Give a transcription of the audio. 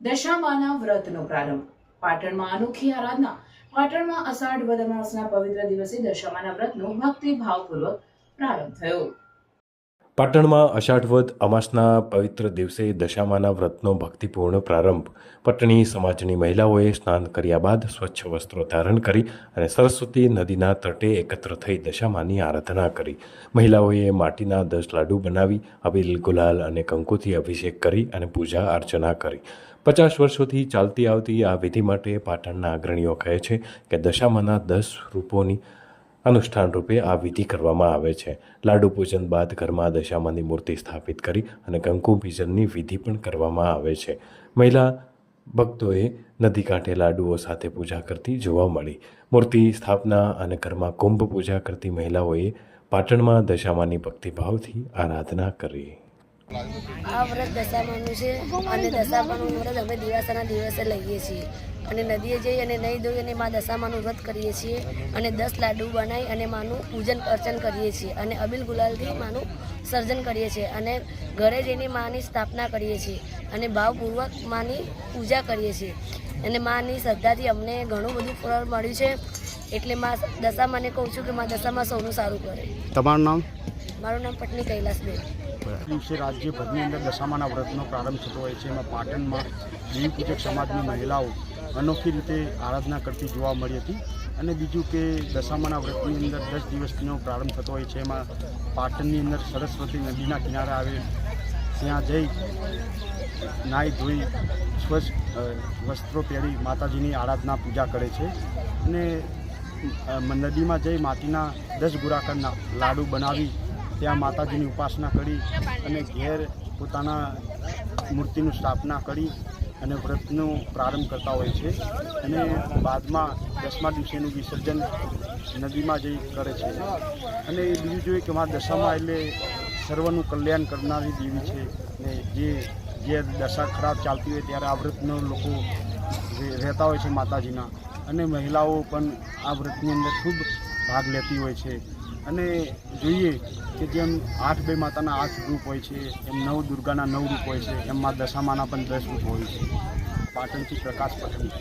દશામાના વ્રતનો પ્રારંભ. પાટણમાં અનોખી આરાધના. પાટણમાં અષાઢ વદ પવિત્ર દિવસે દશામાના વ્રતનો ભક્તિભાવપૂર્વક પ્રારંભ થયો. પાટણમાં અષાઢવદ અમાસના પવિત્ર દિવસે દશામાના વ્રતનો ભક્તિપૂર્ણ પ્રારંભ. પટણી સમાજની મહિલાઓએ સ્નાન કર્યા બાદ સ્વચ્છ વસ્ત્રો ધારણ કરી અને સરસ્વતી નદીના તટે એકત્ર થઈ દશામાની આરાધના કરી. મહિલાઓએ માટીના દસ લાડુ બનાવી, અબીલ, ગુલાલ અને કંકુથી અભિષેક કરી અને પૂજા અર્ચના કરી. પચાસ વર્ષોથી ચાલતી આવતી આ વિધિ માટે પાટણના અગ્રણીઓ કહે છે કે દશામાના દસ રૂપોની અનુષ્ઠાન રૂપે આ વિધિ કરવામાં આવે છે. લાડુ પૂજન બાદ ઘરમાં દશામાની મૂર્તિ સ્થાપિત કરી અને કંકુભૂજનની વિધિ પણ કરવામાં આવે છે. મહિલા ભક્તોએ નદી કાંઠે લાડુઓ સાથે પૂજા કરતી જોવા મળી. મૂર્તિ સ્થાપના અને ઘરમાં કુંભ પૂજા કરતી મહિલાઓએ પાટણમાં દશામાની ભક્તિભાવથી આરાધના કરી. આ વ્રત દશામાનું છે અને દશામાનું વ્રત અમે દિવાસાના દિવસે લઈએ છીએ. અને નદીએ જઈ અને નહીં ધોઈ અને મા દશામાનું વ્રત કરીએ છીએ અને દસ લાડુ બનાવી અને માનું પૂજન અર્ચન કરીએ છીએ અને અબિલ ગુલાલથી માનું સર્જન કરીએ છીએ અને ઘરે જઈને માની સ્થાપના કરીએ છીએ અને ભાવપૂર્વક માની પૂજા કરીએ છીએ. અને માની શ્રદ્ધાથી અમને ઘણું બધું ફળ મળ્યું છે. એટલે મા દશામાને કહું છું કે મા દશામાં સૌનું સારું કરે. તમારું નામ? મારું નામ પટની કૈલાસબેન. દિવસે રાજ્યભરની અંદર દશામાના વ્રતનો પ્રારંભ થતો હોય છે. એમાં પાટણમાં દેવી પૂજક સમાજની મહિલાઓ અનોખી રીતે આરાધના કરતી જોવા મળી હતી. અને બીજું કે દશામાના વ્રતની અંદર દસ દિવસનો પ્રારંભ થતો હોય છે. એમાં પાટણની અંદર સરસ્વતી નદીના કિનારે આવે ત્યાં જઈ નાહી ધોઈ સ્વચ્છ વસ્ત્રો પહેરી માતાજીની આરાધના પૂજા કરે છે. અને નદીમાં જઈ માટીના દસ ગુરાકરના લાડુ બનાવી, ત્યાં માતાજીની ઉપાસના કરી અને ઘેર પોતાના મૂર્તિનું સ્થાપના કરી અને વ્રતનો પ્રારંભ કરતા હોય છે. અને બાદમાં દસમા દિવસેનું વિસર્જન નદીમાં જઈ કરે છે. અને એ બીજું જોઈએ કે મા દશામાં એટલે સર્વનું કલ્યાણ કરનારી દેવી છે. ને જે જે દશા ખરાબ ચાલતી હોય ત્યારે આ વ્રતનો લોકો રહે- રહેતા હોય છે માતાજીના. અને મહિલાઓ પણ આ વ્રતની અંદર ખૂબ ભાગ લેતી હોય છે. અને જોઈએ કે જેમ આઠ બે માતાના આઠ રૂપ હોય છે, એમ નવ દુર્ગાના નવ રૂપ હોય છે એમ મા દશામાના પણ દસ રૂપ હોય છે. પાટણથી પ્રકાશ પટણી